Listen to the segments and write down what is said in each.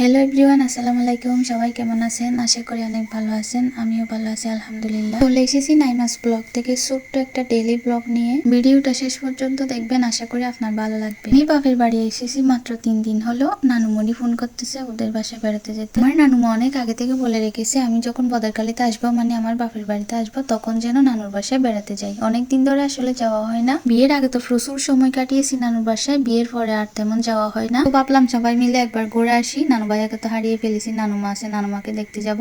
Hello everyone আসসালামু আলাইকুম। সবাই কেমন আছেন? আশা করি অনেক ভালো আছেন। আমিও ভালো আছি, আলহামদুলিল্লাহ। চলে এসেছি নাইমাস ব্লগ থেকে। ছোট্ট একটা ডেলি ব্লগ নিয়ে। ভিডিওটা শেষ পর্যন্ত দেখবেন। আশা করি আপনার ভালো লাগবে। আমি বাপের বাড়ি এসেছি মাত্র তিন দিন হলো। নানুমণি ফোন করতেছে, ওদের বাসায় বেড়াতে যেতে। আমার নানুমা অনেক আগে থেকে বলে রেখেছে, আমি যখন বদরকালিতে আসব মানে আমার বাপের বাড়িতে আসব, তখন যেন নানুর বাসায় বেড়াতে যাই। অনেক দিন ধরে আসলে যাওয়া হয় না। বিয়ের আগে তো প্রচুর সময় কাটিয়েছি নানুর বাসায়। বিয়ের পরে আর তেমন যাওয়া হয় না। ভাবলাম সবাই মিলে একবার ঘুরে আসি। নানু ভাইয়াকে তো হারিয়ে ফেলেছি, নানুমা আছে, নানুমাকে দেখতে যাব।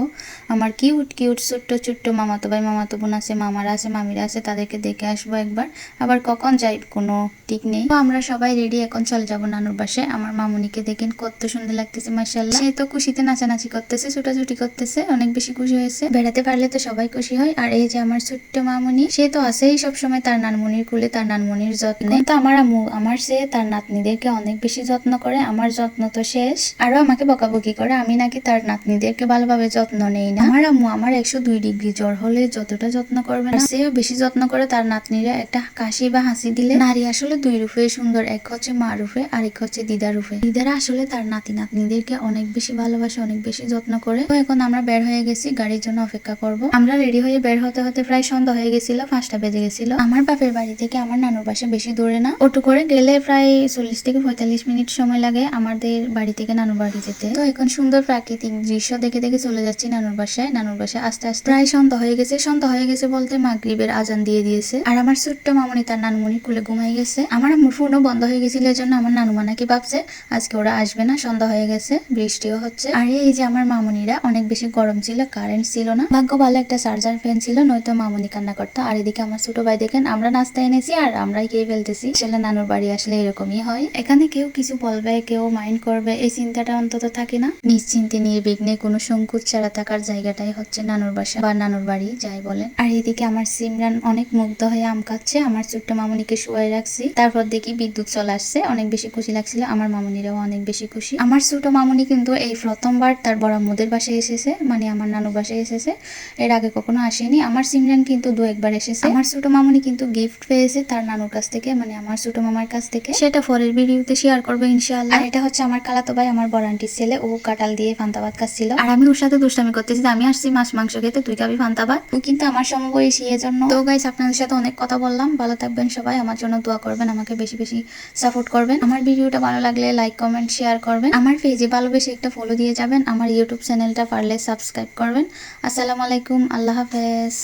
আমার কিউট কিউট ছোট্ট ছোট্ট মামাতো ভাই মামাতো বোন আছে, মামারা আছে, মামিরা আছে, তাদেরকে দেখে আসব একবার। আবার কখন যাই, কোনো ঠিক নেই। তো আমরা সবাই রেডি এখন চলে যাব নানুর বাসায়। আমার মামুনিকে দেখেন কত সুন্দর লাগতেছে মার্শাল্লাহ সে তো খুশিতে নাচানাচি করতেছে, ছুটাছুটি করতেছে, অনেক বেশি খুশি হয়েছে। বেড়াতে পারলে তো সবাই খুশি হয়। আর এই যে আমার ছোট্ট মামুনি, সে তো আছেই সবসময় তার নানমনির কুলে, তার নানমনির যত্নে। তো আমার আমার সে তার নাতনিদেরকে অনেক বেশি যত্ন করে, আমার যত্ন তো শেষ। আরও আমাকে বকাবকি করে, আমি নাকি তার নাতনিদেরকে ভালোভাবে যত্ন নেই না। আমার আম্মু আমার একশো দুই ডিগ্রি জ্বর হলে যতটা যত্ন করবে না, সেও বেশি যত্ন করে তার নাতনিরা একটা কাশি বা হাসি দিলে নারী আসলে দুই রূপে সুন্দর, এক হচ্ছে মা রূপে আর এক হচ্ছে দিদা রূপে। দিদারা আসলে তার নাতি নাতনিদেরকে অনেক বেশি ভালোবাসে, অনেক বেশি যত্ন করে। তো এখন আমরা বের হয়ে গেছি, গাড়ির জন্য অপেক্ষা করব। আমরা রেডি হয়ে বের হতে হতে প্রায় সন্ধ্যা হয়ে গেছিল, পাঁচটা বেজে গেছিল। আমার বাপের বাড়ি থেকে আমার নানুর বাসা বেশি দূরে না। অটো করে গেলে প্রায় চল্লিশ থেকে পঁয়তাল্লিশ মিনিট সময় লাগে। আমাদের বাড়ি থেকে নানুর বাড়ি যেতে। তো এখন সুন্দর প্রাকৃতিক দৃশ্য দেখে দেখে চলে যাচ্ছি নানুর বাসায়। নানুর বাসায় আস্তে আস্তে প্রায় সন্ধ্যা হয়ে গেছে। সন্ধ্যা হয়ে গেছে বলতে মাগরিবের আজান দিয়ে দিয়েছে। আর আমার ছোট্ট মামনি তার নানুমণির কুলে ঘুমাই গেছে। আমার আম্মুর ফোনও বন্ধ হয়ে গেছিল এর জন্য আমার নানুমা নাকি ভাবছে, আজকে ওরা আসবে না সন্ধ্যা হয়ে গেছে, বৃষ্টিও হচ্ছে। আর এই যে আমার মামনিরা, অনেক বেশি গরম ছিল কারেন্ট ছিল না। ভাগ্য ভালো একটা চার্জার ফ্যান ছিল, নয়তো মামনি কান্না করতো। আর এদিকে আমার ছোট ভাই দেখেন, আমরা নাস্তা এনেছি আর আমরাই খেয়ে ফেলতেছি। আসলে নানুর বাড়ি আসলে এরকমই হয়। এখানে কেউ কিছু বলবে, কেউ মাইন্ড করবে, এই চিন্তাটা অন্তত থাকে না? নিশ্চিন্তে নিয়ে বিঘ্নে কোনো সংকুচ ছাড়া থাকার জায়গাটাই হচ্ছে নানুর বাসা বা নানুর বাড়ি, যাই বলেন। আর এদিকে আমার সিমরান অনেক মুগ্ধ হয়ে আম খাচ্ছে আমার ছোট্ট মামনিকে শুয়ে রাখছি। তারপর দেখি বিদ্যুৎ চলে আসছে, অনেক বেশি খুশি লাগছিল, আমার মামনিরাও অনেক বেশি খুশি। আমার ছোট মামনি কিন্তু এই প্রথমবার তার বড় মুদের বাসায় এসেছে মানে আমার নানু বাসায় এসেছে। এর আগে কখনো আসেনি। আমার সিমরান কিন্তু দু একবার এসেছে। আমার ছোট মামনি কিন্তু গিফট পেয়েছে তার নানুর কাছ থেকে মানে আমার ছোট মামার কাছ থেকে। সেটা পরের ভিডিওতে শেয়ার করব ইনশাআল্লাহ। আর এটা হচ্ছে আমার খালাতো ভাই, আমার বড় আন্টির ছেলে ও কাটাল দিয়ে ফান্তাবাদ খাচ্ছিল। আর আমি ওর সাথে দুষ্টামি করতেছি যে আমি আসছি মাছ মাংস খেতে তুই খাবি ফান্তাবাদ ও কিন্তু আমার সমবয়সী এর জন্য তো গাইস আপনাদের সাথে অনেক কথা বললাম। ভালো থাকবেন সবাই আমার জন্য দোয়া করবেন আমাকে বেশি বেশি সাপোর্ট করবেন। আমার ভিডিওটা ভালো লাগলে লাইক কমেন্ট শেয়ার করবেন। আমার পেজে ভালোবেসে একটা ফলো দিয়ে যাবেন। আমার ইউটিউব চ্যানেলটা পারলে সাবস্ক্রাইব করবেন। আসসালামু আলাইকুম আল্লাহ হাফেজ।